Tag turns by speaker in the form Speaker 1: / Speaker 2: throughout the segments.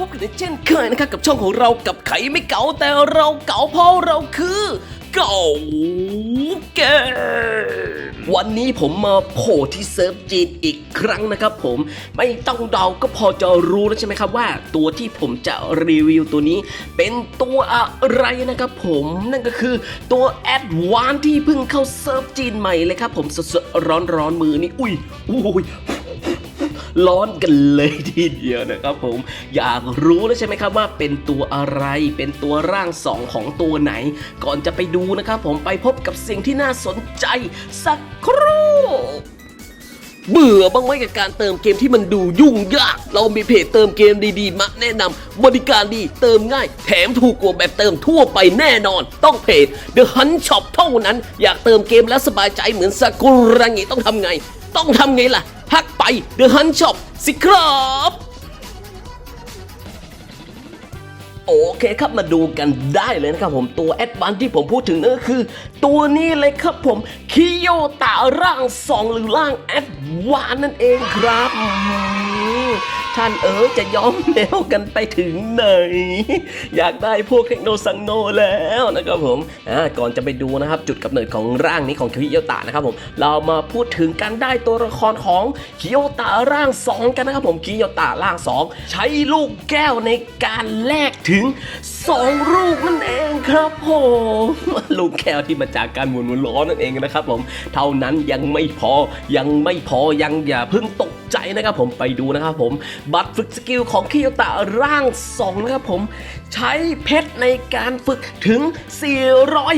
Speaker 1: พบกันเช่นเคยนะครับกับช่องของเรากับไขไม่เก๋าแต่เราเก๋าเพราะเราคือเก๋าเกมวันนี้ผมมาโผล่ที่เซิร์ฟจีนอีกครั้งนะครับผมไม่ต้องเดาก็พอจะรู้แล้วใช่ไหมครับว่า ตัวที่ผมจะรีวิวตัวนี้ เป็นตัวอะไรนะครับผมนั่นก็คือตัวแอดวานที่เพิ่งเข้าเซิร์ฟจีนใหม่เลยครับผมสดๆร้อนๆมือนี่อุ้ยอุ้ย ร้อนกันเลยทีเดียวนะครับผมอยากรู้แล้วใช่ไหมครับว่าเป็นตัวอะไรเป็นตัวร่างสองของตัวไหน ก่อนจะไปดูนะครับผมไปพบกับสิ่งที่น่าสนใจสักครู่เบื่อบ้างไหมกับการเติมเกมที่มันดูยุ่งยาก เรามีเพจเติมเกมดีๆ มาแนะนำบริการดีเติมง่าย แถมถูกกว่าแบบเติมทั่วไปแน่นอน ต้องเพจ The Hunt Shop เท่านั้น อยากเติมเกมแล้วสบายใจเหมือนซากุระงิต้องทำไง ต้องทำไงล่ะ พักไปเดอะฮันช็อปสิครับ โอเคครับมาดูกันได้เลยนะครับผมตัวแอดวานที่ผมพูดถึงนั่นก็คือ ตัวนี้เลยครับผมคิโยตะร่างสองหรือร่างแอดวานนั่นเองครับท่านเอ๋จะย้อมแนวกันไปถึงไหน อยากได้พวกเทคโนสังโนแล้วนะครับผมก่อนจะไปดูนะครับจุดกำเนิดของร่างนี้ของคิโยตะนะครับผมเรามาพูดถึงการได้ตัวละครของคิโยตะร่างสองกันนะครับผมคิโยตะร่างสองใช้ลูกแก้วในการแลกถึงสองลูกนั่นเองครับผมลูกแก้วที่มาจากการหมุนวนล้อนั่นเองนะครับผม เท่านั้นยังไม่พอยังไม่พอยังอย่าเพิ่งตกใจนะครับผมไปดูนะครับผม บัตรฝึกสกิลของคิโยตะร่างสองนะครับผม ใช้เพชรในการฝึกถึง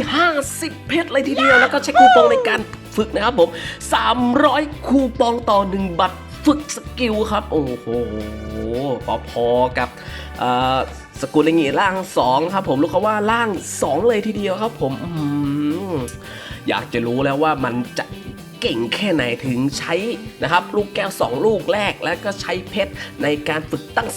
Speaker 1: 450 เพชรเลยทีเดียว แล้วก็ใช้คูปองในการฝึกนะครับผม 300 คูปองต่อหนึ่งบัตรฝึกสกิลครับ โอ้โหพอๆกับ สกุลอย่างงี้ร่างสองครับผมรู้เขาว่าร่างสองเลยทีเดียวครับผมอยากจะรู้แล้วว่ามันจะเก่งแค่ไหนถึงใช้นะครับลูกแก้ว 2 ลูกแรกแล้วก็ใช้เพชรในการฝึกตั้ง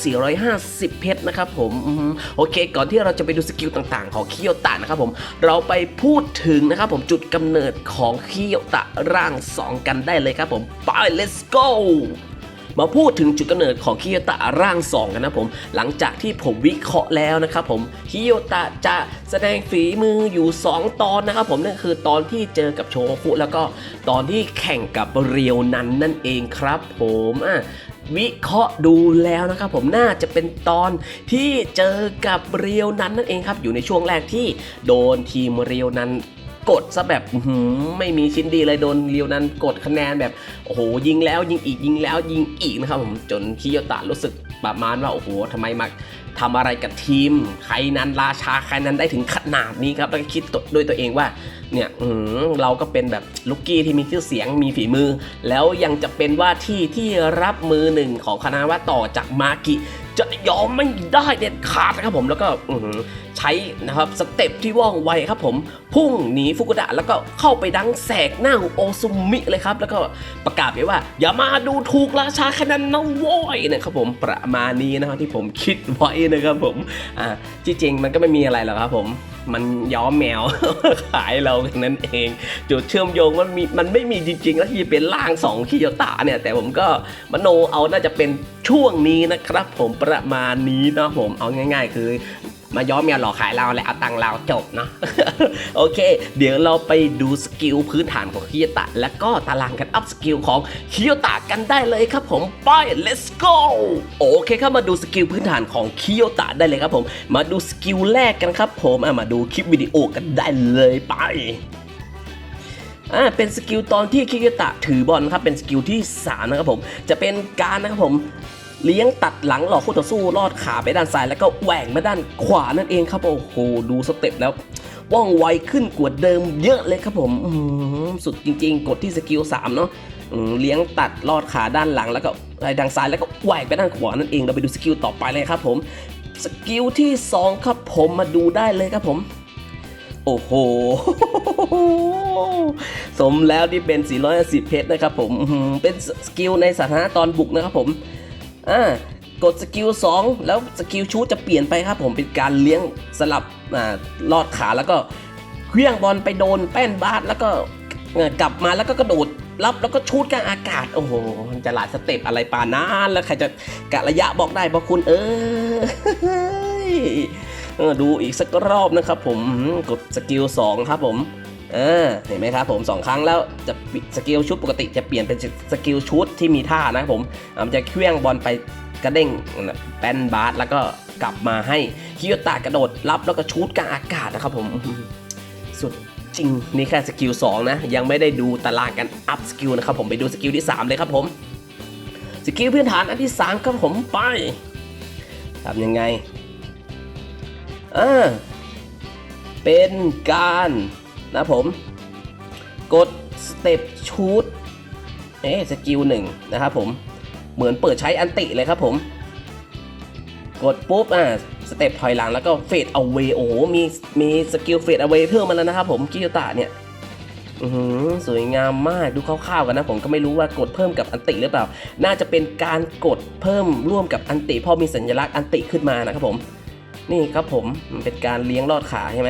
Speaker 1: 450 เพชรนะครับผมอืมโอเค ก่อนที่เราจะไปดูสกิลต่างๆ ของคิโยตะนะครับผมเราไปพูดถึงนะครับผมจุดกำเนิดของคิโยตะร่าง 2 กันได้เลยครับผมไป let's go มาพูดถึงจุดกำเนิดของคิโยตะร่างสองกันนะผม หลังจากที่ผมวิเคราะห์แล้วนะครับผมคิโยตะจะแสดงฝีมืออยู่ 2 ตอนนะครับผมนั่นคือตอนที่เจอกับโชคุแล้วก็ตอนที่แข่งกับเรียวนันนั่นเองครับ ผมอะวิเคราะห์ดูแล้วนะครับผมน่าจะเป็นตอนที่เจอกับเรียวนันนั่นเองครับ อยู่ในช่วงแรกที่โดนทีมเรียวนัน กดซะแบบไม่มีชิ้นดีเลยโดนเรียวนั้นกดคะแนนแบบโอ้โหยิงแล้วยิงอีกยิงแล้วยิงอีกนะครับผมจนคิโยตะรู้สึกประมาณว่าโอ้โหทำไมมาทำอะไรกับทีม ใครนั้นราชาใครนั้นได้ถึงขนาดนี้ครับแล้วก็คิดตัวด้วยตัวเองว่าเนี่ยเราก็เป็นแบบลูกกี้ที่มีชื่อเสียงมีฝีมือ แล้วยังจะเป็นว่าที่ที่รับมือหนึ่งของคณะว่าต่อจากมากิ จะยอมไม่ได้เด็ดขาดนะครับผมแล้วก็อื ใช้นะครับสเต็ปที่ว่องไวครับผมพุ่งหนีฟุกุดะแล้วก็เข้าไปดังแสกหน้าโอซุมิเลยครับ แล้วก็ประกาศไปว่า อย่ามาดูถูกราชาคะแนนนะโว้ยนะครับผมประมาณนี้นะครับที่ผมคิดไว้นะครับผมอ่าจริงมันก็ไม่มีอะไรหรอกครับผมมันย้อมแมวขายเรากันนั่นเอง จุดเชื่อมโยงมันมีมันไม่มีจริงๆ แล้วที่เป็นร่างสองคิโยตะเนี่ย แต่ผมก็มโนเอาน่าจะเป็นช่วงนี้นะครับ ผมประมาณนี้นะผมเอาง่าย ๆ คือ มาย้อมแมวหลอกขายเราและเอาตังเราจบเนาะโอเค เดี๋ยวเราไปดูสกิลพื้นฐานของคิโยตะ และก็ตารางการอัพสกิลของคิโยตะกันได้เลยครับผมไป let's go โอเคครับมาดูสกิลพื้นฐานของคิโยตะได้เลยครับผม มาดูสกิลแรกกันครับผมอะมาดูคลิปวิดีโอกันได้เลยไปอ่าเป็นสกิลตอนที่คิเกตะถือบอลครับเป็นสกิลที่ 3 นะครับผม จะเป็นการนะครับผม เลี้ยงตัดหลังหลอกคู่ต่อสู้ลอดขาไปด้านซ้ายแล้วก็แหว่งมาด้านขวานั่นเองครับโอ้โหดูสเต็ปแล้วว่องไวขึ้นกว่าเดิมเยอะเลยครับผมสุดจริง ๆ กดที่สกิล3เนาะเลี้ยงตัดลอดขาด้านหลังแล้วก็ไปด้านซ้ายแล้วก็แหว่งไปด้านขวานั่นเองเราไปดูสกิลต่อไปเลยครับผมสกิลที่สองครับผมมาดูได้เลยครับผม โอ้โห สมแล้วที่เป็น410เพชรนะครับผมเป็นสกิลในสถานะตอนบุกนะครับผม อ่ากดสกิล2แล้วสกิลชูจะเปลี่ยนไปครับผมเป็นการเลี้ยงสลับอ่าลอดขาแล้วก็เคลื่องบอลไปโดนแป้นบาสแล้วก็กลับมาแล้วก็กระโดดรับแล้วก็ชูดกลางอากาศ โอ้โหมันจะหลายสเต็ปอะไรปานนั้นแล้วใครจะกะระยะบอกได้บอกคุณเออเออดูอีกสักรอบนะครับผมกดสกิล2ครับผม เออเห็นไหมครับผมสองครั้งแล้วจะสกิลชุดปกติจะเปลี่ยนเป็นสกิลชุดที่มีท่านะครับผมมันจะเคลื่องบอลไปกระเด้งแป้นบาสแล้วก็กลับมาให้คิโยตะกระโดดรับแล้วก็ชูดกลางอากาศนะครับผมสุดจริงนี่แค่สกิล2นะยังไม่ได้ดูตารางการอัพสกิลนะครับผมไปดูสกิลที่ 3 เลยครับผมสกิลพื้นฐานอันที่ 3 ครับผมไปทำยังไงอ่าเป็นการ นะผม กดสเต็ปชูดเอ๊สกิลหนึ่งนะครับผม เหมือนเปิดใช้อันติเลยครับผม กดปุ๊บอ่าสเต็ปถอยหลังแล้วก็เฟดเอาเวโอ้มีมีสกิลเฟดเอาเวเพิ่มมาแล้วนะครับผมกิโยตะเนี่ยอือหือสวยงามมากดูคร่าวๆกันนะผมก็ไม่รู้ว่ากดเพิ่มกับอันติหรือเปล่า น่าจะเป็นการกดเพิ่มร่วมกับอันติพอมีสัญลักษณ์อันติขึ้นมานะครับผม นี่ครับผมมันเป็นการเลี้ยงลอดขาใช่ไหม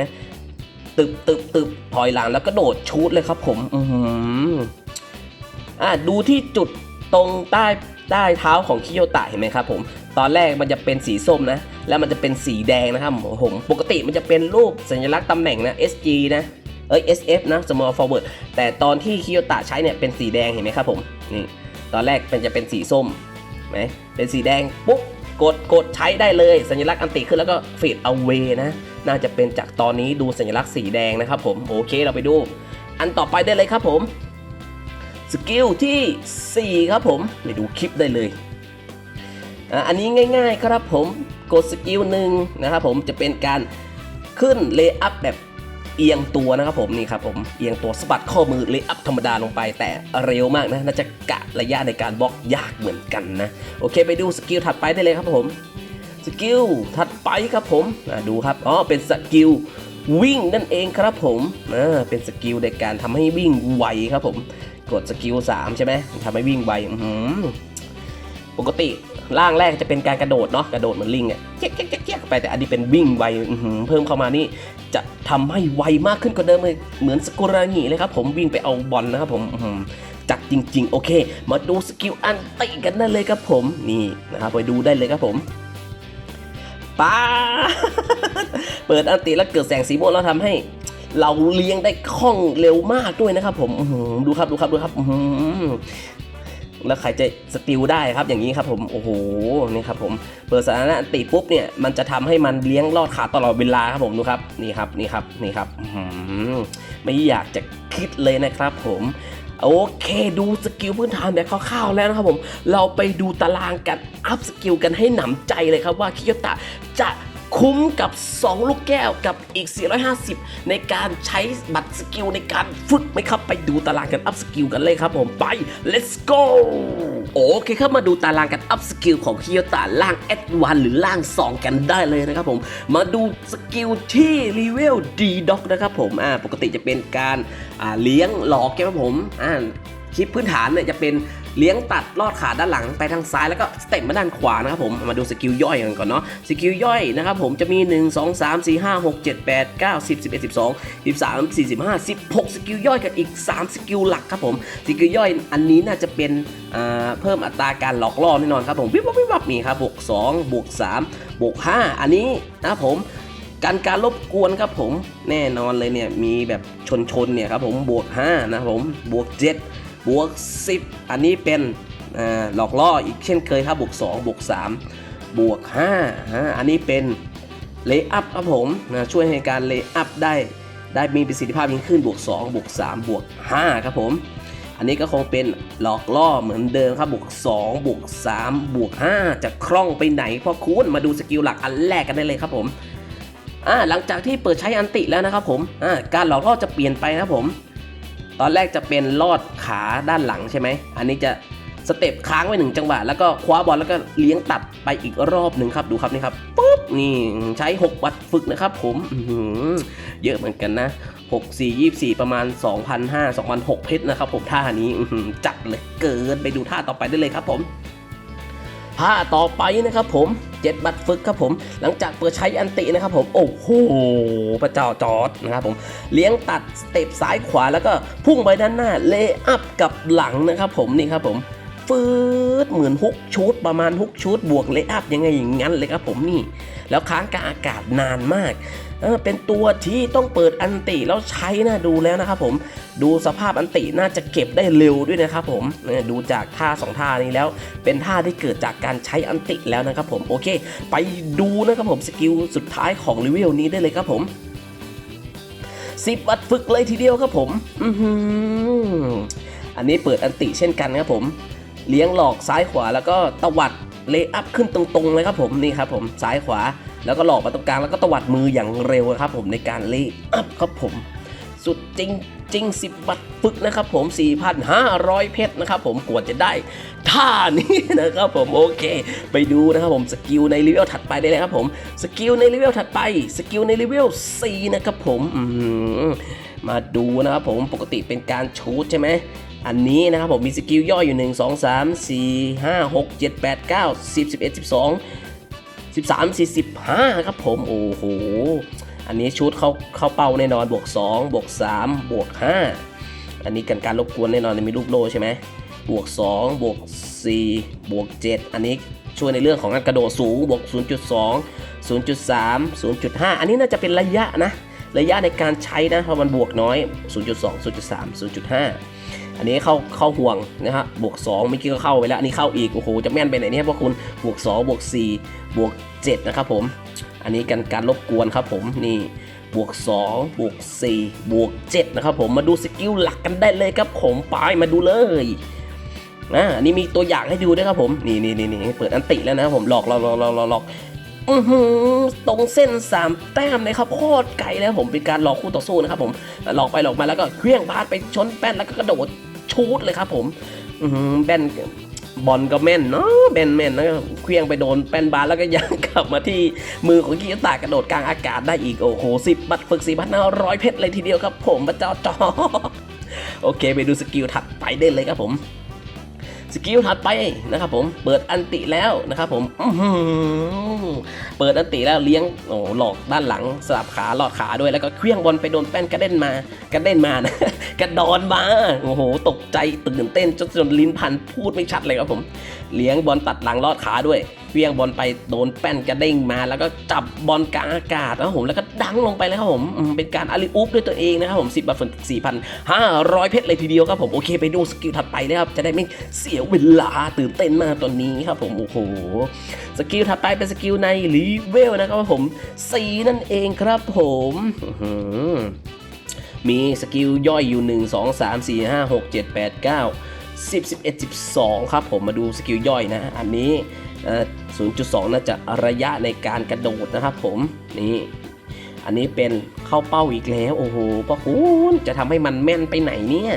Speaker 1: ตึบตึบตึบถอยหลังแล้วก็โดดชูดเลยครับผม อือหืออ่าดูที่จุดตรงใต้ใต้เท้าของคิโยตะเห็นไหมครับผม ตอนแรกมันจะเป็นสีส้มนะ แล้วมันจะเป็นสีแดงนะครับผม ปกติมันจะเป็นรูปสัญลักษณ์ตำแหน่งนะ SG นะ เอ้ย SF นะ small forward แต่ตอนที่คิโยตะใช้เนี่ยเป็นสีแดงเห็นไหมครับผม นี่ ตอนแรกมันจะเป็นสีส้มไหมเป็นสีแดงปุ๊บ กด กดใช้ได้เลย สัญลักษณ์อันติขึ้นแล้วก็ฟีดเอาเวนะ น่าจะเป็นจากตอนนี้ดูสัญลักษณ์สีแดงนะครับผมโอเคเราไปดู อันต่อไปได้เลยครับผมสกิลที่ 4 ครับผมไปดูคลิปได้เลยอันนี้ง่าย ๆ ครับผมกดสกิลหนึ่งนะครับผมจะเป็นการขึ้นเลย์อัพแบบเอียงตัวนะครับผมนี่ครับผมเอียงตัวสะบัดข้อมือเลย์อัพธรรมดาลงไปแต่เร็วมากนะน่าจะกะระยะในการบล็อกยากเหมือนกันนะโอเค ไปดูสกิลถัดไปได้เลยครับผม สกิลถัดไปครับผมดูครับอ๋อเป็นสกิลวิ่งนั่นเองครับผมเป็นสกิลในการทำให้วิ่งไวครับผม กดสกิล3ใช่ไหมทำให้วิ่งไวปกติร่างแรกจะเป็นการกระโดดเนาะกระโดดเหมือนลิงอะเจ๊กเจ๊กเจ๊กเจ๊กไปแต่อันนี้เป็นวิ่งไวเพิ่มเข้ามานี่ จะทำให้ไวมากขึ้นกว่าเดิมเลยเหมือนสกุรางิเลยครับผมวิ่งไปเอาบอลนะครับผมจัดจริง ๆ โอเค มาดูสกิลอันติกันได้เลยครับผมนี่นะครับไปดูได้เลยครับผม ป้าเปิดอันติแล้วเกิดแสงสีม่วงแล้วทำให้ เราเลี้ยงได้คล่องเร็วมากด้วยนะครับผมดูครับดูครับดูครับแล้วใครจะสติลได้ครับอย่างนี้ครับผมโอ้โหนี่ครับผมเปิดสถานะติปุ๊บเนี่ยมันจะทำให้มันเลี้ยงลอดขาตลอดเวลาครับผมดูครับนี่ครับนี่ครับนี่ครับไม่อยากจะคิดเลยนะครับผม โอเค ดูสกิลพื้นฐานแบบคร่าวๆแล้วนะครับผม เราไปดูตารางกันอัพสกิลกันให้หนำใจเลยครับว่าคิโยตะจะ คุ้มกับ 2 ลูกแก้วกับอีก 450 ในการใช้บัตรสกิลในการฝึกไหมครับ ไปดูตารางกันอัพสกิลกันเลยครับผมไป let's go โอเคครับมาดูตารางการอัพสกิลของคิโยตะล่างแอดวานหรือล่าง 2 กันได้เลยนะครับผม มาดูสกิลที่รีเวลดีด็อกนะครับผมอ่าปกติจะเป็นการอ่าเลี้ยงหลอกแกครับผมอ่าคลิปพื้นฐานเนี่ยจะเป็น เลี้ยงตัดลอดขาด้านหลังไปทางซ้ายแล้วก็สเต็ปมาด้านขวานะครับผมมาดูสกิลย่อยกันก่อนเนาะสกิลย่อยนะครับผมจะมี 1 2 3 4 5 6 7 8 9 10 11 12 13 45 16 สกิลย่อยกับอีก 3 สกิลหลักครับผมสกิลย่อยอันนี้น่าจะเป็นอ่าเพิ่มอัตราการหลอกล่อแน่นอนครับผมวิบวับวิบวับนี่ครับบวก2บวก3บวก5อันนี้นะครับผมการการรบกวนครับผมแน่นอนเลยเนี่ยมีแบบชนชนเนี่ยครับผมบวก5นะครับผมบวก 7 บวก 10 อันนี้เป็นหลอกล่ออีกเช่นเคยครับบวก2บวก3บวก5ฮะอันนี้เป็นเลย์อัพครับผมนะช่วยให้การเลย์อัพได้ได้มีประสิทธิภาพยิ่งขึ้นบวก2บวก3บวก5ครับผม อันนี้ก็คงเป็นหลอกล่อเหมือนเดิมครับบวก2บวก3บวก5จะคล่องไปไหนพ่อคุณมาดูสกิลหลักอันแรกกันได้เลยครับผมหลังจากที่เปิดใช้อันติแล้วนะครับผมการหลอกล่อจะเปลี่ยนไปนะครับผม ตอนแรกจะเป็นลอดขาด้านหลังใช่ไหม อันนี้จะสเต็ปค้างไว้หนึ่งจังหวะ แล้วก็คว้าบอลแล้วก็เลี้ยงตัดไปอีกรอบหนึ่งครับ ดูครับนี่ครับปุ๊บนี่ใช้ 6 วัตต์ฝึกนะครับ ผมเยอะเหมือนกันนะ 6 4 24 ประมาณ 2,500 2,600เพชรนะครับผมท่านี้จัดเลยเกินไปดูท่าต่อไปได้เลยครับผมท่าต่อไปนะครับผม 7บัตรฝึกครับผม หลังจากเปิดใช้อันตินะครับผมโอ้โหประเจ้าจอดนะครับผมเลี้ยงตัดสเต็ปซ้ายขวาแล้วก็พุ่งไปด้านหน้าเลอัพกับหลังนะครับผมนี่ครับผมฟืดเหมือนฮุกชุดประมาณฮุกชุดบวกเลอัพยังไงอย่างนั้นเลยครับผมนี่ แล้วค้างกลางอากาศนานมาก เออเป็นตัวที่ต้องเปิดอันติแล้วใช้นะดูแล้วนะครับผมดูสภาพอันติน่าจะเก็บได้เร็วด้วยนะครับผมดูจากท่าสองท่านี้แล้ว เป็นท่าที่เกิดจากการใช้อันติแล้วนะครับผมโอเค ไปดูนะครับผมสกิลสุดท้ายของรีวิวนี้ได้เลยครับผมสิบวัดฝึกเลยทีเดียวครับผมอือหืออันนี้เปิดอันติเช่นกันครับผม เลี้ยงหลอกซ้ายขวาแล้วก็ตวัดเลอัพขึ้นตรงๆเลยครับผมนี่ครับผมซ้ายขวา แล้วก็หลอกมาตรงกลางแล้วก็ตวัดมืออย่างเร็วครับผมในการเลอัพครับผมสุดจริงจริงสิบบัตรฝึกนะครับผม 4,500 เพชรนะครับผมกว่าจะได้ท่านี้นะครับผมโอเค ไปดูนะครับผมสกิลในเลเวลถัดไปได้เลยครับผมสกิลในเลเวลถัดไปสกิลในเลเวล4นะครับผมมมาดูนะครับผมปกติเป็นการชูดใช่ไหมอันนี้นะครับผมมีสกิลย่อยอยู่ 1 2 3 4 5 6 7 8 9 10 11 12 13 45 ครับผมโอ้โหอันนี้ชุดเข้าเข้าเป้าแน่นอนบวก 2 บวก 3 บวก 5 อันนี้กันการรบกวนแน่นอนมีรูปโลใช่ไหมบวก 2 บวก 4 บวก 7 อันนี้ช่วยในเรื่องของการกระโดดสูงบวก 0.2 0.3 0.5 อันนี้น่าจะเป็นระยะนะ ระยะในการใช้นะพราะมันบวกน้อย 0.2 0.3 0.5 อันนี้เข้าเข้าห่วงนะฮะบวก2เมื่อกี้ก็เข้าไปแล้วอันนี้เข้าอีกโอ้โหจะแม่นไปไหนเนี่ยพวกคุณบวก2บวก4บวก7นะครับผมอันนี้กันการรบกวนครับผมนี่บวก2บวก4บวก7นะครับผมมาดูสกิลหลักกันได้เลยครับผมไปมาดูเลยอ่าอันนี้มีตัวอย่างให้ดูด้วยครับผมนี่นี่นี่นี่เปิดอันติแล้วนะครับผมหลอกหลอกหลอกหลอกหลอก อือหือตรงเส้น 3 แต้มเลยครับโคตรไกลแล้วผมเป็นการหลอกคู่ต่อสู้นะครับผมหลอกไปหลอกมาแล้วก็เคลื่องบาสไปชนแป้นแล้วก็กระโดดชูดเลยครับผมอือหือแบนบอลก็แม่นเนาะแบนแม่นนะเคลื่องไปโดนแป้นบาสแล้วก็ยังกลับมาที่มือของกิยาตากระโดดกลางอากาศได้อีกโอ้โหสิบบัตรฝึกสี่พันห้าร้อยเพชรเลยทีเดียวครับผมพระเจ้าจอโอเค ไปดูสกิลถัดไปได้เลยครับผม สกิลถัดไปนะครับผมเปิดอันติแล้วนะครับผมเปิดอันติแล้วเลี้ยงโอ้หลอกด้านหลังสลับขาหลอดขาด้วยแล้วก็เคลื่องบอลไปโดนแป้นกระเด็นมากระเด็นมานะกระดอนมาโอ้โห ตกใจตื่นเต้นจนจนลิ้นพันพูดไม่ชัดเลยครับผม เลี้ยงบอลตัดหลังลอดขาด้วย ฟี้ยงบอลไปโดนแป้นกระเด้งมา แล้วก็จับบอลกลางอากาศนะครับผมแล้วก็ดังลงไปเลยครับผมเป็นการอาริอุปด้วยตัวเองนะครับผมสิบบาทฝึกสี่พันห้าร้อยเพชรเลยทีเดียวครับผมโอเคไปดูสกิลถัดไปนะครับจะได้ไม่เสียเวลาตื่นเต้นมากตอนนี้ครับผมโอ้โหสกิลถัดไปเป็นสกิลในลีเวลนะครับผมสีนั่นเองครับผมมีสกิลย่อยอยู่ 1 2 3 4 5 6 7 8 9 10 11 12 ครับผมมาดูสกิลย่อยนะ อันนี้ 0.2 น่าจะระยะในการกระโดดนะครับผมนี่อันนี้เป็นเข้าเป้าอีกแล้ว โอ้โหพระคุณจะทำให้มันแม่นไปไหนเนี่ย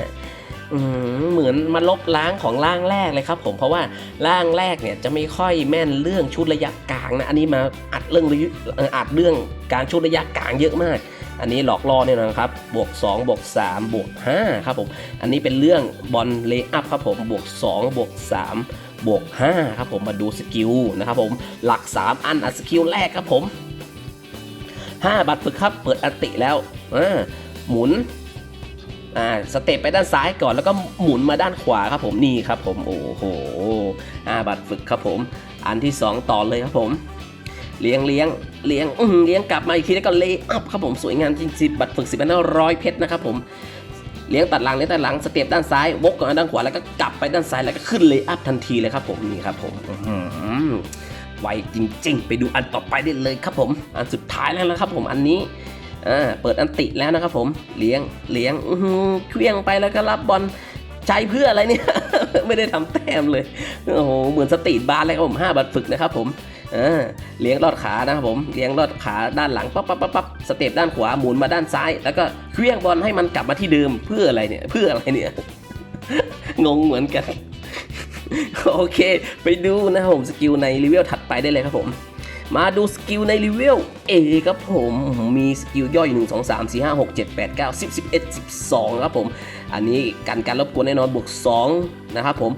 Speaker 1: เหมือนมาลบล้างของร่างแรกเลยครับ ผมเพราะว่าร่างแรกเนี่ยจะไม่ค่อยแม่นเรื่องชุดระยะกลางนะอันนี้มาอัดเรื่องอัดเรื่องการชุดระยะกลางเยอะมาก อันนี้หลอกล่อเนี่ยนะครับบวก2บวก3บวก5ครับผมอันนี้เป็นเรื่องบอลเลย์อัพครับผมบวก2บวก3 บวก5ครับผมมาดูสกิลนะครับผมหลัก 3 อันอันสกิลแรกครับผม 5 บัตรฝึกครับเปิดอันติแล้วอหมุนอ่าสเต็ปไปด้านซ้ายก่อนแล้วก็หมุนมาด้านขวาครับผมนี่ครับผมโอ้โหอ่าบัตรฝึกครับผม อันที่ 2 ต่อเลยครับผมเลี้ยงเลี้ยงเลี้ยงอือเลี้ยงกลับมาอีกทีแล้วก็เลย์อัพครับผมสวยงามจริงสิบบัตรฝึกสิบพันห้าร้อยเพชรนะครับผม เลี้ยงตัดหลังเลี้ยงตัดหลังสเต็ปด้านซ้ายวกกับด้านขวาแล้วก็กลับไปด้านซ้ายแล้วก็ขึ้นเลยอัพทันทีเลยครับผมนี่ครับผมหือไวจริง ๆ ไปดูอันต่อไปได้เลยครับผม อันสุดท้ายแล้วนะครับผมอันนี้อ่าเปิดอันติแล้วนะครับผมเลี้ยงเลี้ยงหือเคลี้ยงไปแล้วก็รับบอลใจเพื่ออะไรเนี่ย ไม่ได้ทำแต้มเลยโอ้โหเหมือนสตรีทบาร์เลยครับผมห้าบัตรฝึกนะครับผม อ่าเลี้ยงลอดขานะครับผมเลี้ยงลอดขาด้านหลังปั๊บปั๊บปั๊บปั๊บสเต็ปด้านขวาหมุนมาด้านซ้าย แล้วก็เคลื่องบอลให้มันกลับมาที่เดิมเพื่ออะไรเนี่ยเพื่ออะไรเนี่ยงงเหมือนกัน โอเค ไปดูนะครับผมสกิลในรีเวลถัดไปได้เลยครับผม มาดูสกิลในรีเวล A ครับผมมีสกิลย่อย1 2 3 4 5 6 7 8 9 10 11 12ครับผม อันนี้กันการรบกวนแน่นอนบวก2นะครับผม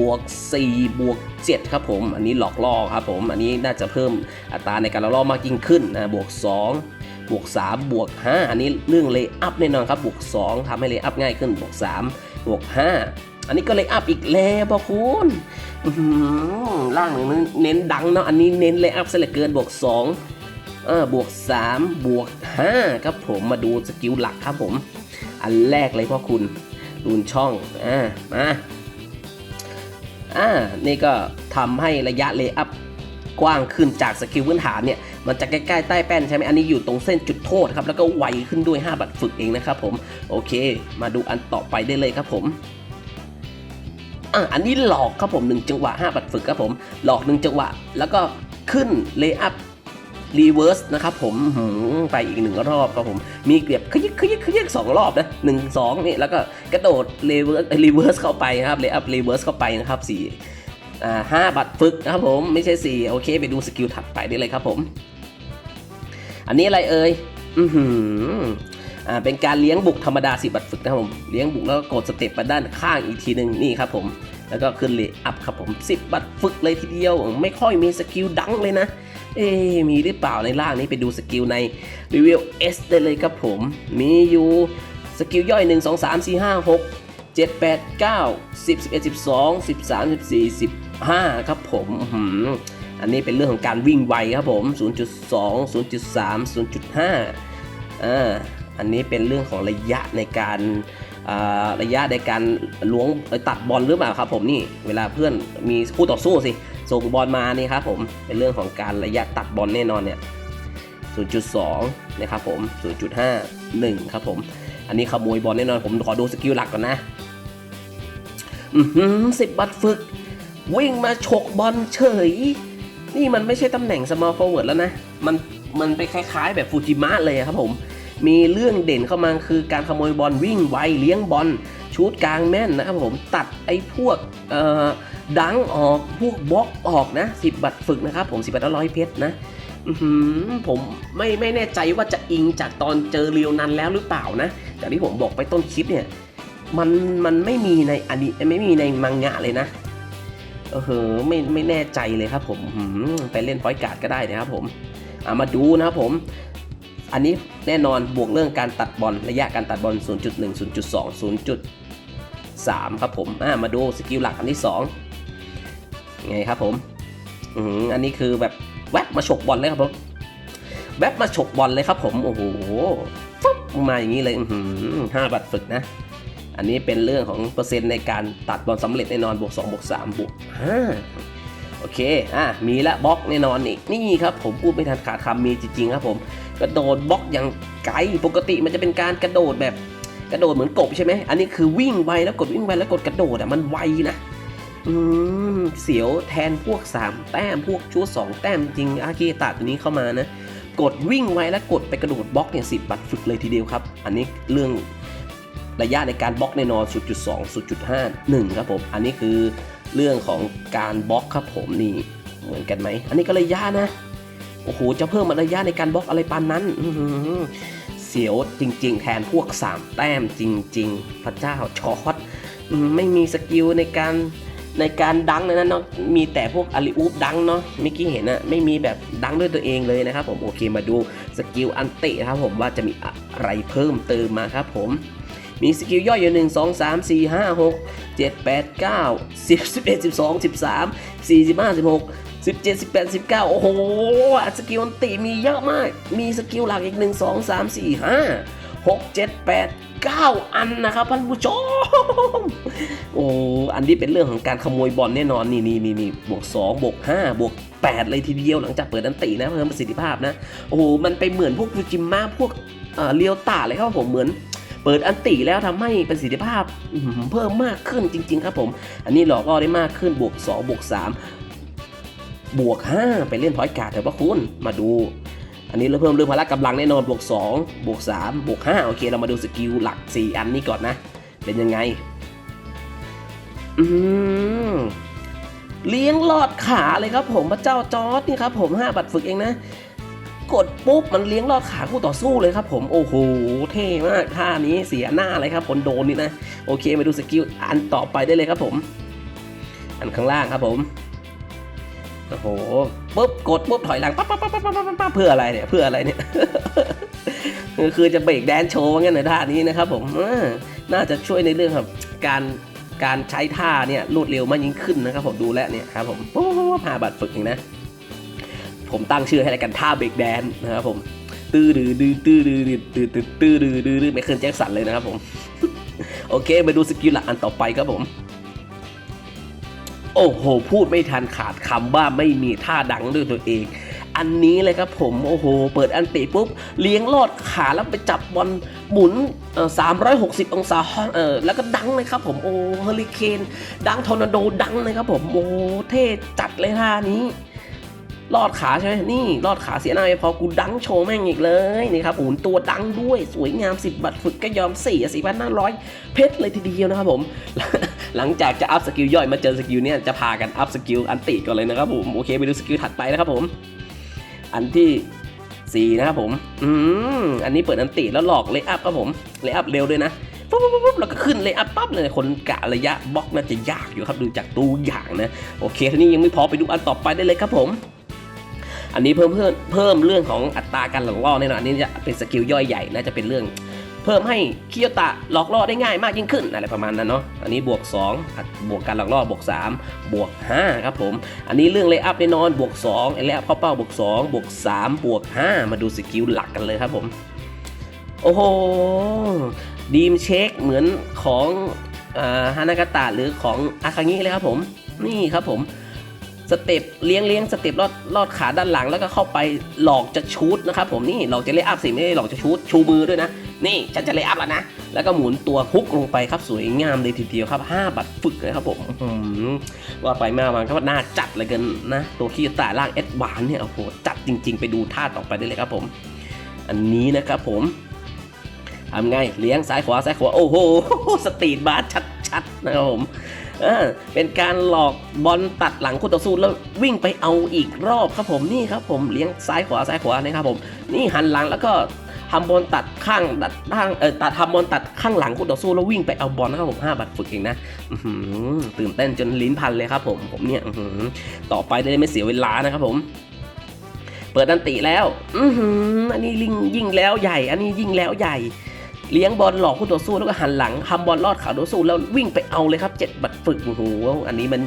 Speaker 1: บวก 4 บวก 7 ครับผม อันนี้หลอกล่อครับผม อันนี้น่าจะเพิ่มอัตราในการหลอกล่อมากยิ่งขึ้นนะบวก 2 บวก 3 บวก 5 อันนี้เรื่องเลย์อัพแน่นอนครับ บวก 2ทำให้เลย์อัพง่ายขึ้น บวก 3 บวก 5 อันนี้ก็เลย์อัพอีกแล้วพ่อคุณหือล่างหนึ่งเน้นดังเนาะ อันนี้เน้นเลย์อัพซะเหลือเกิน บวก 2 เออ บวก 3 บวก 5 ครับผม มาดูสกิลหลักครับผม อันแรกเลยพ่อคุณรูนช่อง อ่า มา อ่านี่ก็ทำให้ระยะเลย์อัพกว้างขึ้นจากสกิลพื้นฐานเนี่ยมันจะใกล้ๆใต้แป้นใช่ไหมอันนี้อยู่ตรงเส้นจุดโทษครับแล้วก็ไวขึ้นด้วย 5 บัตรฝึกเองนะครับผมโอเค มาดูอันต่อไปได้เลยครับผมอะอันนี้หลอกครับผม 1 จังหวะ 5 บัตรฝึกครับผม หลอก 1 จังหวะ แล้วก็ขึ้นเลย์อัพ รีเวิร์สนะครับผมหืมไปอีกหนึ่งรอบครับผม มีเกลียบขยิกขยิกขยิกสองรอบนะหนึ่งสองนี่แล้วก็กระโดดเลเวอร์สรีเวิร์สเข้าไปครับเลยอัพรีเวิร์สเข้าไปนะครับสี่อ่าห้าบัตรฝึกนะครับผมไม่ใช่สี่โอเค ไปดูสกิลถัดไปได้เลยครับผม อันนี้อะไรเอ่ยอือหืออ่าเป็นการเลี้ยงบุกธรรมดาสิบัตรฝึกนะครับผมเลี้ยงบุกแล้วก็กดสเต็ปไปด้านข้างอีกทีหนึ่งนี่ครับผมแล้วก็ขึ้นเลยอัพครับผม 10 บัตรฝึกเลยทีเดียว ไม่ค่อยมีสกิลดังเลยนะ เอ๊มีหรือเปล่าในล่างนี้ไปดูสกิลในรีวิว S ได้เลยครับผม มีอยู่สกิลย่อย 1 2 3 4 5 6 7 8 9 10 11 12 13 14 15 ครับผมอื้อหืออันนี้เป็นเรื่องของการวิ่งไวครับผม 0.2 0.3 0.5อ่าอันนี้เป็นเรื่องของระยะในการระยะในการล้วงตัดบอลหรือเปล่าครับผมนี่เวลาเพื่อนมีคู่ต่อสู้สิ ส่งบอลมานี่ครับผมเป็นเรื่องของการระยะตัดบอลแน่นอนเนี่ย 0.2 นะครับผม 0.5 1 ครับผม อันนี้ขโมยบอลแน่นอนผมขอดูสกิลหลักก่อนนะอือหือสิบบัตฝึก วิ่งมาฉกบอลเฉย นี่มันไม่ใช่ตำแหน่ง small forward แล้วนะ มันมันไปคล้ายๆ แบบฟูจิมะเลยครับผม มีเรื่องเด่นเข้ามาคือการขโมยบอลวิ่งไวเลี้ยงบอล ชูดกลางแม่นนะครับผมตัดไอ้พวกดังออกพวกบล็อกออกนะสิบบัตรฝึกนะครับผมสิบบัตรละร้อยเพชรนะผมไม่ไม่แน่ใจว่าจะอิงจากตอนเจอเรียวนันแล้วหรือเปล่านะแต่ที่ผมบอกไปต้นคลิปเนี่ยมันมันไม่มีในอันนี้ไม่มีในมังงะเลยนะเออเหไม่ไม่แน่ใจเลยครับผมไปเล่นพอยต์การ์ดก็ได้นะครับผมเอามาดูนะครับผม อันนี้แน่นอนบวกเรื่องการตัดบอลระยะการตัดบอล 0.1 0.2 3 ครับผมอ่ามาดูสกิลหลักอันที่2ไงครับผมอืมอันนี้คือแบบแวบมาฉกบอลเลยครับผมแวบมาฉกบอลเลยครับผมโอ้โหฟุ๊บมาอย่างนี้เลยหือห้าบัตรฝึกนะ อันนี้เป็นเรื่องของเปอร์เซ็นต์ในการตัดบอลสำเร็จแน่นอนบวก2บวก3บวก5โอเคอะมีละบล็อกแน่นอนอีกนี่ครับผมพูดไม่ทันขาดคำมีจริงๆครับผมกระโดดบล็อกอย่างไกลปกติมันจะเป็นการกระโดดแบบ กระโดดเหมือนกบใช่ไหมอันนี้คือวิ่งไวแล้วกดวิ่งไวแล้วกดกระโดดอะมันไวนะอืมเสียวแทนพวก 3 แต้มพวกชูส2แต้มจริงอากิตะตัวนี้เข้ามานะกดวิ่งไวแล้วกดไปกระโดดบล็อกเนี่ยสิบบัตรฝึกเลยทีเดียวครับ อันนี้เรื่องระยะในการบล็อกแน่นอน0.2 0.5 1ครับผมอันนี้คือเรื่องของการบล็อกครับผมนี่เหมือนกันไหมอันนี้ก็ระยะนะโอ้โหจะเพิ่มระยะในการบล็อกอะไรปานนั้นอื เสียวจริง ๆ แทนพวก 3 แต้มจริง ๆ พระเจ้าช็อตไม่มีสกิลในการในการดังนะเนาะมีแต่พวกอาริอูฟดังเนาะเมื่อกี้เห็นนะไม่มีแบบดังด้วยตัวเองเลยนะครับผมโอเคมาดูสกิลอันเติครับผมว่าจะมีอะไรเพิ่มเติมมาครับผมมีสกิลย่อยอยู่ 1 2 3 4 5 6 7 8 9 10 11 12 13 45 16 17 18 19 โอ้โห สกิลอันติมีเยอะมาก มีสกิลหลักอีก 1 2 3 4 5 6 7 8 9 อันนะครับท่านผู้ชม โอ้อันนี้เป็นเรื่องของการขโมยบอลแน่นอน นี่นี่นี่นี่บวก 2 บวก 5 บวก 8 เลยทีเดียวหลังจากเปิดอันตินะ เพิ่มประสิทธิภาพนะ โอ้โห มันไปเหมือนพวกฟูจิมะพวกเอ่อเรียวตาเลยครับผมเหมือนเปิดอันติแล้วทำให้ประสิทธิภาพเพิ่มมากขึ้นจริง ๆ ครับผม อันนี้หลอกล่อได้มากขึ้นบวก 2 บวก 3 บวก 5 ไปเล่นพอยต์การ์ดเถอะพระคุณมาดู อันนี้เราเพิ่มเรื่องพละกำลังแน่นอนบวก 2 บวก 3 บวก 5 โอเค เรามาดูสกิลหลัก 4 อันนี้ก่อนนะ เป็นยังไง อืมเลี้ยงลอดขาเลยครับผมพระเจ้าจอร์ดนี่ครับผม 5 บัตรฝึกเองนะ กดปุ๊บมันเลี้ยงลอดขาคู่ต่อสู้เลยครับผมโอ้โหเท่มากท่านี้เสียหน้าเลยครับคนโดนนี่นะ โอเคมาดูสกิลอันต่อไปได้เลยครับผม อันข้างล่างครับผม โอ้โหปุ๊บกดปุ๊บถอยหลังปั๊บปั๊บปั๊บปั๊บปั๊บปั๊บเพื่ออะไรเนี่ยเพื่ออะไรเนี่ยคือจะเบรกแดนโชว์งั้นในท่านี้นะครับผมน่าจะช่วยในเรื่องครับการการใช้ท่าเนี่ยรวดเร็วมากยิ่งขึ้นนะครับผมดูแลเนี่ยครับผมปุ๊บปุ๊บปุ๊บหาบัตรฝึกเองนะ ผมตั้งชื่อให้รายการท่าเบรกแดนนะครับผมตื้อดื้อดื้อตื้อดื้อดื้อตื้อตื้อตื้อดื้อดื้อดื้อไม่เคยแจ็คสันเลยนะครับผมโอเค ไปดูสกิลหลักอันต่อไปครับผม โอ้โห พูดไม่ทันขาดคำว่าไม่มีท่าดังด้วยตัวเอง อันนี้เลยครับผม โอ้โห เปิดอันติปุ๊บ เลี้ยงลอดขาแล้วไปจับบอลหมุนเอ่อ360 องศาเออแล้วก็ดังเลยครับผม โอ้เฮอริเคน ดังทอร์นาโดดังเลยครับผม โอ้เท่จัดเลยท่านี้ ลอดขาใช่ไหมนี่ลอดขาเสียหน้าไม่พอกูดังโชว์แม่งอีกเลยนี่ครับผมตัวดังด้วยสวยงาม 10บัตรฝึกก็ยอม4ี่สี่พันห้าร้อยเพชรเลยทีเดียวนะครับผม หลังจากจะอัพสกิลย่อยมาเจอสกิลเนี่ยจะพากันอัพสกิลอันติก่อนเลยนะครับผมโอเคไปดูสกิลถัดไปนะครับผม อันที่4นะครับผม อืม อันนี้เปิดอันติแล้วหลอกเลย์อัพครับผม เลย์อัพเร็วด้วยนะปุ๊บปุ๊บปุ๊บปุ๊บแล้วก็ขึ้นเลย์อัพปั๊บเลย คนกะระยะบล็อกน่าจะยากอยู่ครับดูจากตัวอย่างนะ โอเคทีนี้ยังไม่พอไปดูอันต่อไปได้เลยครับผม อันนี้เพิ่มเพิ่มเพิ่มเรื่องของอัตราการหลอกล่อแน่นอนอันนี้จะเป็นสกิลย่อยใหญ่น่าจะเป็นเรื่อง เพิ่มให้คิโยตะหลอกล่อได้ง่ายมากยิ่งขึ้นอะไรประมาณนั้นเนาะอันนี้บวก2อัดบวกการหลอกล่อบวก 3 บวก 5 ครับผม อันนี้เรื่องเลย์อัพแน่นอนบวก2ไอ้เลย์อัพเข้าเป้าบวก 2 บวก 3 บวก 5 มาดูสกิลหลักกันเลยครับผมโอ้โหดีมเช็คเหมือนของฮานากาตะหรือของอาคางิเลยครับผม นี่ครับผม สเต็ปเลี้ยงเลี้ยงสเต็ปลอดลอดขาด้านหลังแล้วก็เข้าไปหลอกจะชูดนะครับผมนี่หลอกจะเลย์อัพสิไม่ได้หลอกจะชูดชูมือด้วยนะ นี่ฉันจะเลย์อัพแล้วนะ แล้วก็หมุนตัวฮุกลงไปครับสวยงามเลยทีเดียวครับ 5 บัตรฝึกนะครับผมว่าไปมามันก็น่าจัดเลยกันนะ ตัวคีตาล่างเอ็ดวานเนี่ยโอ้โหจัดจริง ๆ ไปดูท่าต่อไปได้เลยครับผม อันนี้นะครับผมทำไงเลี้ยงซ้ายขวาซ้ายขวาโอ้โหสตรีทบาร์ชัดๆนะครับผม เออเป็นการหลอกบอลตัดหลังคู่ต่อสู้แล้ววิ่งไปเอาอีกรอบครับผมนี่ครับผมเลี้ยงซ้ายขวาซ้ายขวานะครับผม นี่หันหลังแล้วก็ทำบอลตัดข้างตัดข้างเออตัดทำบอลตัดข้างหลังคู่ต่อสู้แล้ววิ่งไปเอาบอลนะครับผม5บัตรฝึกเองนะตื่นเต้นจนลิ้นพันเลยครับผมผมเนี่ยต่อไปได้ไม่เสียเวลานะครับผมเปิดดันติแล้ว อือหือ อันนี้ลิงยิ่งแล้วใหญ่ อันนี้ยิ่งแล้วใหญ่ เลี้ยงบอลหลอกคู่ต่อสู้แล้วก็หันหลังทำบอลลอดขาต่อสู้แล้ววิ่งไปเอาเลยครับเจ็ดบัตรฝึกโอ้โหอันนี้มัน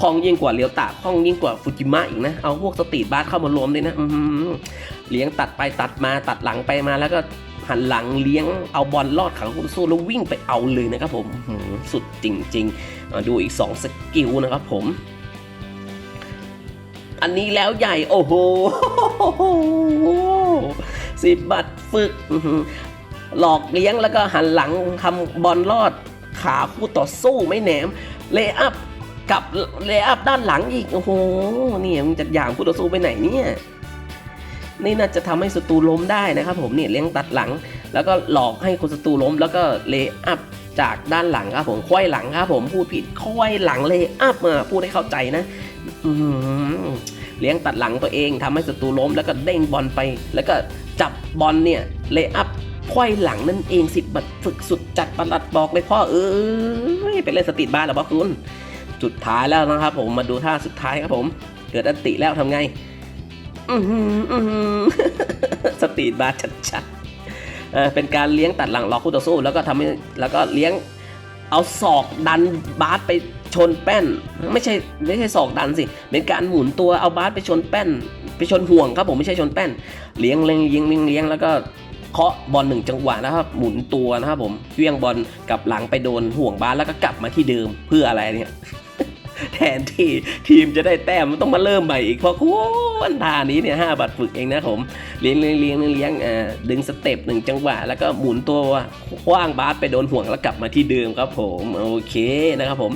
Speaker 1: คล่องยิ่งกว่าเลียวตะคล่องยิ่งกว่าฟูจิมะอีกนะ เอาพวกสตรีทบาสเข้ามารวมเลยนะเลี้ยงตัดไปตัดมาตัดหลังไปมาแล้วก็หันหลังเลี้ยงเอาบอลลอดขาคู่ต่อสู้แล้ววิ่งไปเอาเลยนะครับผมสุดจริงๆดูอีกสองสกิลนะครับผมอันนี้แล้วใหญ่ โอ้โหสิบบัตรฝึก หลอกเลี้ยงแล้วก็หันหลังทำบอลลอดขาคู่ต่อสู้ไม่แหนม เลย์อัพกับเลย์อัพด้านหลังอีก โอ้โหนี่มึงจะอย่างคู่ต่อสู้ไปไหนเนี่ยนี่น่าจะทำให้ศัตรูล้มได้นะครับผมเนี่ยเลี้ยงตัดหลัง แล้วก็หลอกให้คนศัตรูล้ม แล้วก็เลย์อัพจากด้านหลังครับผมควยหลังครับผมพูดผิดควยหลังเลย์อัพมาพูดให้เข้าใจนะเลี้ยงตัดหลังตัวเองทำให้ศัตรูล้ม แล้วก็เด้งบอลไป แล้วก็จับบอลเนี่ยเลย์อัพ ไขว้หลังนั่นเองสิบบัตรฝึกสุดจัดประหลัดบอกเลยพ่อเอ้ยไปเล่นสตรีทบ้านหรอพ่อคุณสุดท้ายแล้วนะครับ ผมมาดูท่าสุดท้ายครับผม เกิดอันติแล้วทำไง อือหืออื้อหือสตรีทบาร์ชัดๆเออเป็นการเลี้ยงตัดหลังล็อกคู่ต่อสู้ แล้วก็ทำให้แล้วก็เลี้ยงเอาศอกดันบาสไปชนแป้น ไม่ใช่ไม่ใช่ศอกดันสิ เป็นการหมุนตัวเอาบาสไปชนแป้น ไปชนห่วงครับผมไม่ใช่ชนแป้น เลี้ยงเลี้ยงเลี้ยงเลี้ยงเลี้ยงแล้วก็ เคาะบอลหนึ่งจังหวะนะครับ หมุนตัวนะครับผมเวี่ยงบอลกับหลังไปโดนห่วงบาสแล้วก็กลับมาที่เดิมเพื่ออะไรเนี่ยแทนที่ทีมจะได้แต้มมันต้องมาเริ่มใหม่อีกเพราะคุณทานี้เนี่ยห้าบาทฝึกเองนะผมเลี้ยงเลี้ยงเลี้ยงเลี้ยงอ่าดึงสเต็ปหนึ่งจังหวะ แล้วก็หมุนตัวคว้างบาสไปโดนห่วงแล้วกลับมาที่เดิมครับผมโอเคนะครับผม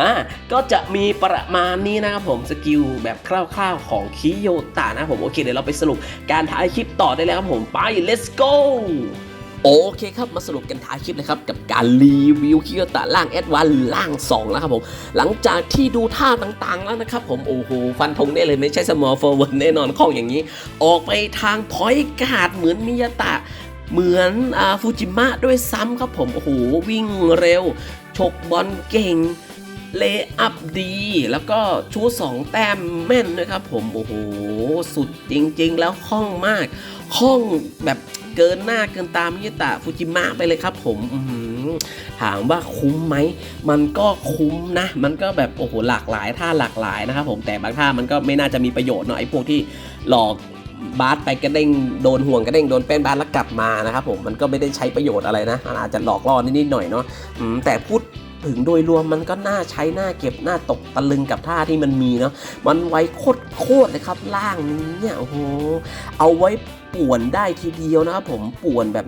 Speaker 1: อ่าก็จะมีประมาณนี้นะครับผมสกิลแบบคร่าวๆของคิโยตะนะผมโอเคเดี๋ยวเราไปสรุปการถ่ายคลิปต่อได้แล้วครับผมไป let's go โอเคครับมาสรุปกันท้ายคลิปเลยครับกับการรีวิวคิโยตะล่างแอดวานล่าง 2 แล้วครับผม หลังจากที่ดูท่าต่างๆแล้วนะครับผมโอ้โหฟันธงได้เลยไม่ใช่สมอลฟอร์เวิร์ดแน่นอนข้องอย่างนี้ ออกไปทางพอยกาดเหมือนมิยาตะ เหมือนอฟูจิมะด้วยซ้ำครับผม โอ้โห วิ่งเร็ว ฉกบอลเก่ง เลอัพดี แล้วก็ชูสองแต้มแม่นด้วยครับผม โอ้โห สุดจริงๆ แล้วคล่องมากคล่องแบบเกินหน้าเกินตามมิยาตะฟูจิมะไปเลยครับผมหือถามว่าคุ้มไหม มันก็คุ้มนะ มันก็แบบโอ้โหหลากหลายท่าหลากหลายนะครับผมแต่บางท่ามันก็ไม่น่าจะมีประโยชน์เนาะไอ้พวกที่หลอกบาสไปกระเด้งโดนห่วงกระเด้งโดนแป้นบาสแล้วกลับมานะครับผมมันก็ไม่ได้ใช้ประโยชน์อะไรนะมันอาจจะหลอกล่อนิดๆหน่อยเนาะแต่พูด ถึงโดยรวมมันก็น่าใช้น่าเก็บน่าตกตะลึงกับท่าที่มันมีเนาะมันไวโคตรโคตรเลยครับล่างนี้เนี่ยโอ้โหเอาไว้ป่วนได้ทีเดียวนะครับผมป่วนแบบ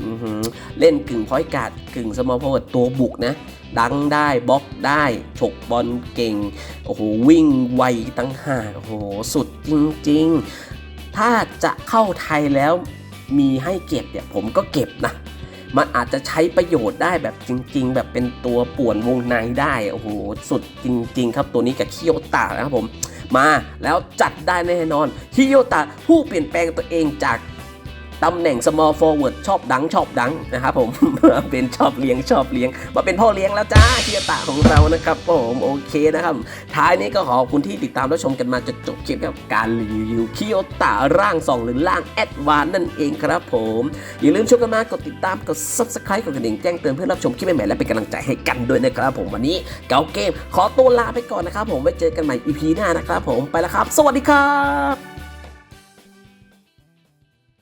Speaker 1: เล่นกึ่งพอยกาดกึ่งสมอลพอร์ตัวบุกนะดังได้บล็อกได้ฉกบอลเก่งโอ้โหวิ่งไวตั้งหากโอ้โหสุดจริง ๆ ถ้าจะเข้าไทยแล้วมีให้เก็บเนี่ยผมก็เก็บนะ มันอาจจะใช้ประโยชน์ได้แบบจริง ๆ แบบเป็นตัวป่วนวงในได้โอ้โหสุดจริง ๆ ครับตัวนี้กับคิโยตะนะครับผม มาแล้วจัดได้แน่นอนคิโยตะผู้เปลี่ยนแปลงตัวเองจาก ตำแหน่ง small forward ชอบดังชอบดังนะครับผม เป็นชอบเลี้ยงชอบเลี้ยง มาเป็นพ่อเลี้ยงแล้วจ้าคิโยตะของเรานะครับผมโอเคนะครับ ท้ายนี้ก็ขอบคุณที่ติดตามรับชมกันมาจนจบคลิปกับการรีวิวคิโยตะร่าง2หรือร่างแอดวานนั่นเองครับผม อย่าลืมชมกันมากดติดตามกด subscribe กดกระดิ่งแจ้งเตือนเพื่อรับชมคลิปใหม่ๆและเป็นกำลังใจให้กันด้วยนะครับผมวันนี้เกาเกมขอตัวลาไปก่อนนะครับผมไว้เจอกันใหม่ EP หน้านะครับผมไปแล้วครับ สวัสดีครับ